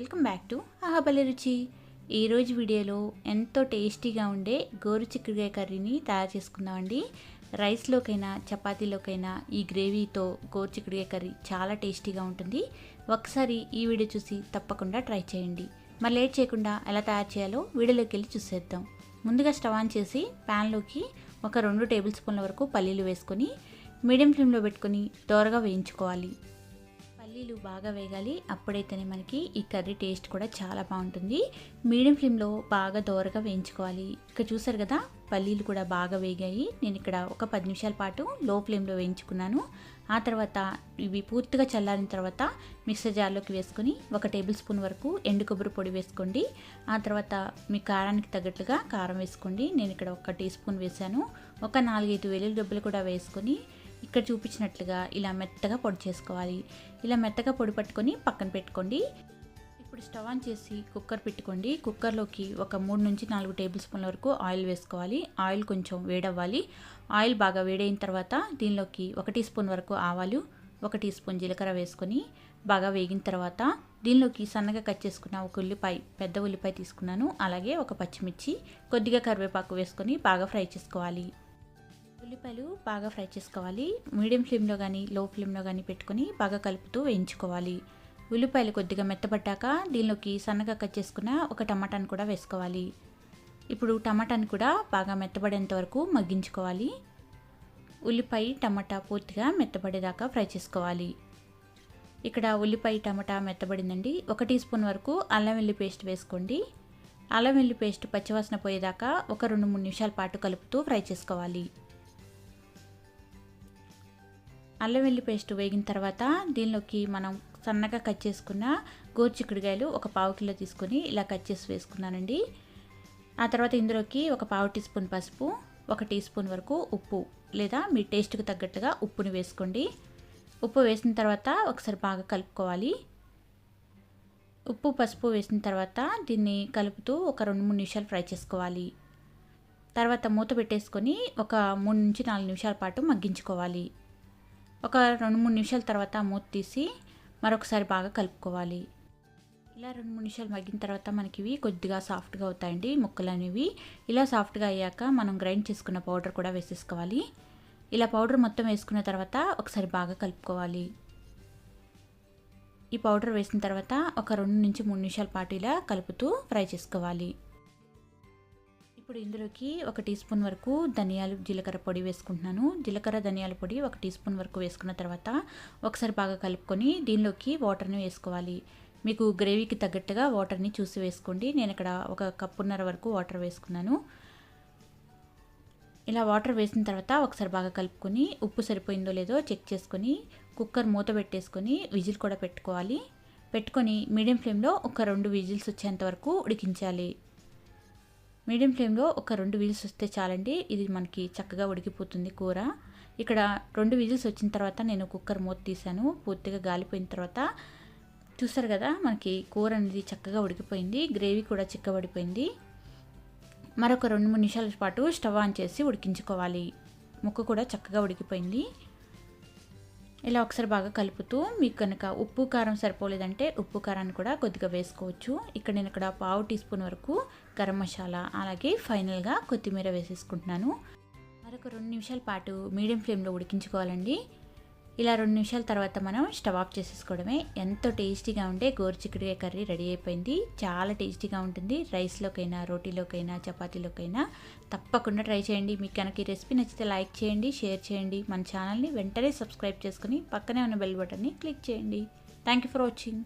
Welcome back to ఆహబలి రుచి. ఈరోజు వీడియోలో ఎంతో టేస్టీగా ఉండే గోరు చిక్కుడుకాయ కర్రీని తయారు చేసుకుందామండి. రైస్లోకైనా చపాతీలోకైనా ఈ గ్రేవీతో గోరు చిక్కుడుకాయ కర్రీ చాలా టేస్టీగా ఉంటుంది. ఒకసారి ఈ వీడియో చూసి తప్పకుండా ట్రై చేయండి. మరి లేట్ చేయకుండా ఎలా తయారు చేయాలో వీడియోలోకి వెళ్ళి చూసేద్దాం. ముందుగా స్టవ్ ఆన్ చేసి ప్యాన్లోకి ఒక రెండు టేబుల్ స్పూన్ల వరకు పల్లీలు వేసుకొని మీడియం ఫ్లేమ్లో పెట్టుకొని దోరగా వేయించుకోవాలి. పల్లీలు బాగా వేగాలి. అప్పుడైతేనే మనకి ఈ కర్రీ టేస్ట్ కూడా చాలా బాగుంటుంది. మీడియం ఫ్లేమ్లో బాగా దోరగా వేయించుకోవాలి. ఇక్కడ చూసారు కదా పల్లీలు కూడా బాగా వేగాయి. నేను ఇక్కడ ఒక పది నిమిషాల పాటు లో ఫ్లేమ్లో వేయించుకున్నాను. ఆ తర్వాత ఇవి పూర్తిగా చల్లారిన తర్వాత మిక్సర్ జార్లోకి వేసుకొని ఒక టేబుల్ స్పూన్ వరకు ఎండు కొబ్బరి పొడి వేసుకోండి. ఆ తర్వాత మీ కారానికి తగ్గట్టుగా కారం వేసుకోండి. నేను ఇక్కడ ఒక టీ స్పూన్ వేసాను ఒక నాలుగైదు వెల్లుల్లి డబ్బులు కూడా వేసుకొని ఇక్కడ చూపించినట్లుగా ఇలా మెత్తగా పొడి చేసుకోవాలి. ఇలా మెత్తగా పొడి పట్టుకొని పక్కన పెట్టుకోండి. ఇప్పుడు స్టవ్ ఆన్ చేసి కుక్కర్ పెట్టుకోండి. కుక్కర్లోకి ఒక మూడు నుంచి నాలుగు టేబుల్ స్పూన్ల వరకు ఆయిల్ వేసుకోవాలి. ఆయిల్ కొంచెం వేడవ్వాలి. ఆయిల్ బాగా వేడైన తర్వాత దీనిలోకి ఒక టీ స్పూన్ వరకు ఆవాలు ఒక టీ స్పూన్ జీలకర్ర వేసుకొని బాగా వేగిన తర్వాత దీనిలోకి సన్నగా కట్ చేసుకున్న ఒక ఉల్లిపాయ పెద్ద ఉల్లిపాయ తీసుకున్నాను. అలాగే ఒక పచ్చిమిర్చి కొద్దిగా కరివేపాకు వేసుకొని బాగా ఫ్రై చేసుకోవాలి. ఉల్లిపాయలు బాగా ఫ్రై చేసుకోవాలి. మీడియం ఫ్లేమ్లో కానీ లో ఫ్లేమ్లో కానీ పెట్టుకొని బాగా కలుపుతూ వేయించుకోవాలి. ఉల్లిపాయలు కొద్దిగా మెత్తబడ్డాక దీనిలోకి సన్నగా కట్ చేసుకున్న ఒక టమాటాను కూడా వేసుకోవాలి. ఇప్పుడు టమాటాని కూడా బాగా మెత్తబడేంత వరకు మగ్గించుకోవాలి. ఉల్లిపాయ టమాటా పూర్తిగా మెత్తబడేదాకా ఫ్రై చేసుకోవాలి. ఇక్కడ ఉల్లిపాయ టమాటా మెత్తబడిందండి. ఒక టీ స్పూన్ వరకు అల్లం వెల్లి పేస్ట్ వేసుకోండి. అల్లం వెల్లి పేస్ట్ పచ్చివాసన పోయేదాకా ఒక రెండు మూడు నిమిషాల పాటు కలుపుతూ ఫ్రై చేసుకోవాలి. అల్లం వెల్లి పేస్ట్ వేగిన తర్వాత దీనిలోకి మనం సన్నగా కట్ చేసుకున్న గోరుచిక్కుడుకాయలు ఒక పావు కిలో తీసుకొని ఇలా కట్ చేసి వేసుకున్నానండి. ఆ తర్వాత ఇందులోకి ఒక పావు టీ స్పూన్ పసుపు ఒక టీ స్పూన్ వరకు ఉప్పు లేదా మీ టేస్ట్కి తగ్గట్టుగా ఉప్పుని వేసుకోండి. ఉప్పు వేసిన తర్వాత ఒకసారి బాగా కలుపుకోవాలి. ఉప్పు పసుపు వేసిన తర్వాత దీన్ని కలుపుతూ ఒక రెండు మూడు నిమిషాలు ఫ్రై చేసుకోవాలి. తర్వాత మూత పెట్టేసుకొని ఒక మూడు నుంచి నాలుగు నిమిషాల పాటు మగ్గించుకోవాలి. ఒక రెండు మూడు నిమిషాల తర్వాత మూత తీసి మరొకసారి బాగా కలుపుకోవాలి. ఇలా రెండు మూడు నిమిషాలు మగ్గిన తర్వాత మనకి ఇవి కొద్దిగా సాఫ్ట్గా అవుతాయండి ముక్కలు అనేవి ఇలా సాఫ్ట్గా అయ్యాక మనం గ్రైండ్ చేసుకున్న పౌడర్ కూడా వేసేసుకోవాలి. ఇలా పౌడర్ మొత్తం వేసుకున్న తర్వాత ఒకసారి బాగా కలుపుకోవాలి. ఈ పౌడర్ వేసిన తర్వాత ఒక రెండు నుంచి మూడు నిమిషాల పాటు ఇలా కలుపుతూ ఫ్రై చేసుకోవాలి. ఇప్పుడు ఇందులోకి ఒక టీ స్పూన్ వరకు ధనియాలు జీలకర్ర పొడి వేసుకుంటున్నాను. జీలకర్ర ధనియాల పొడి ఒక టీ స్పూన్ వరకు వేసుకున్న తర్వాత ఒకసారి బాగా కలుపుకొని దీనిలోకి వాటర్ని వేసుకోవాలి. మీకు గ్రేవీకి తగ్గట్టుగా వాటర్ని చూసి వేసుకోండి. నేను ఇక్కడ ఒక కప్పున్నర వరకు వాటర్ వేసుకున్నాను. ఇలా వాటర్ వేసిన తర్వాత ఒకసారి బాగా కలుపుకొని ఉప్పు సరిపోయిందో లేదో చెక్ చేసుకొని కుక్కర్ మూత పెట్టేసుకొని విజిల్ కూడా పెట్టుకోవాలి. పెట్టుకొని మీడియం ఫ్లేమ్లో ఒక రెండు విజిల్స్ వచ్చేంత వరకు ఉడికించాలి. మీడియం ఫ్లేమ్లో ఒక రెండు విజిల్స్ వస్తే చాలండి. ఇది మనకి చక్కగా ఉడికిపోతుంది కూర. ఇక్కడ రెండు విజిల్స్ వచ్చిన తర్వాత నేను కుక్కర్ మూత తీసాను పూర్తిగా గాలిపోయిన తర్వాత చూసారు కదా మనకి కూర అనేది చక్కగా ఉడికిపోయింది. గ్రేవీ కూడా చిక్కబడిపోయింది మరొక రెండు మూడు నిమిషాల పాటు స్టవ్ ఆన్ చేసి ఉడికించుకోవాలి. ముక్క కూడా చక్కగా ఉడికిపోయింది. ఇలా ఒకసారి బాగా కలుపుతూ మీకు కనుక ఉప్పు కారం సరిపోలేదంటే ఉప్పు కారాన్ని కూడా కొద్దిగా వేసుకోవచ్చు. ఇక్కడ నేను ఇక్కడ పావు టీ స్పూన్ వరకు గరం మసాలా అలాగే ఫైనల్గా కొత్తిమీర వేసేసుకుంటున్నాను. మరొక రెండు నిమిషాల పాటు మీడియం ఫ్లేమ్లో ఉడికించుకోవాలండి. ఇలా రెండు నిమిషాల తర్వాత మనం స్టవ్ ఆఫ్ చేసేసుకోవడమే. ఎంతో టేస్టీగా ఉండే గోరుచిక్కుడుకాయ కర్రీ రెడీ అయిపోయింది. చాలా టేస్టీగా ఉంటుంది. రైస్లోకైనా రోటీలోకైనా చపాతీలోకైనా తప్పకుండా ట్రై చేయండి. మీకు కనుక ఈ రెసిపీ నచ్చితే లైక్ చేయండి షేర్ చేయండి. మన ఛానల్ని వెంటనే సబ్స్క్రైబ్ చేసుకుని పక్కనే ఉన్న బెల్ బటన్ని క్లిక్ చేయండి. Thank you for watching.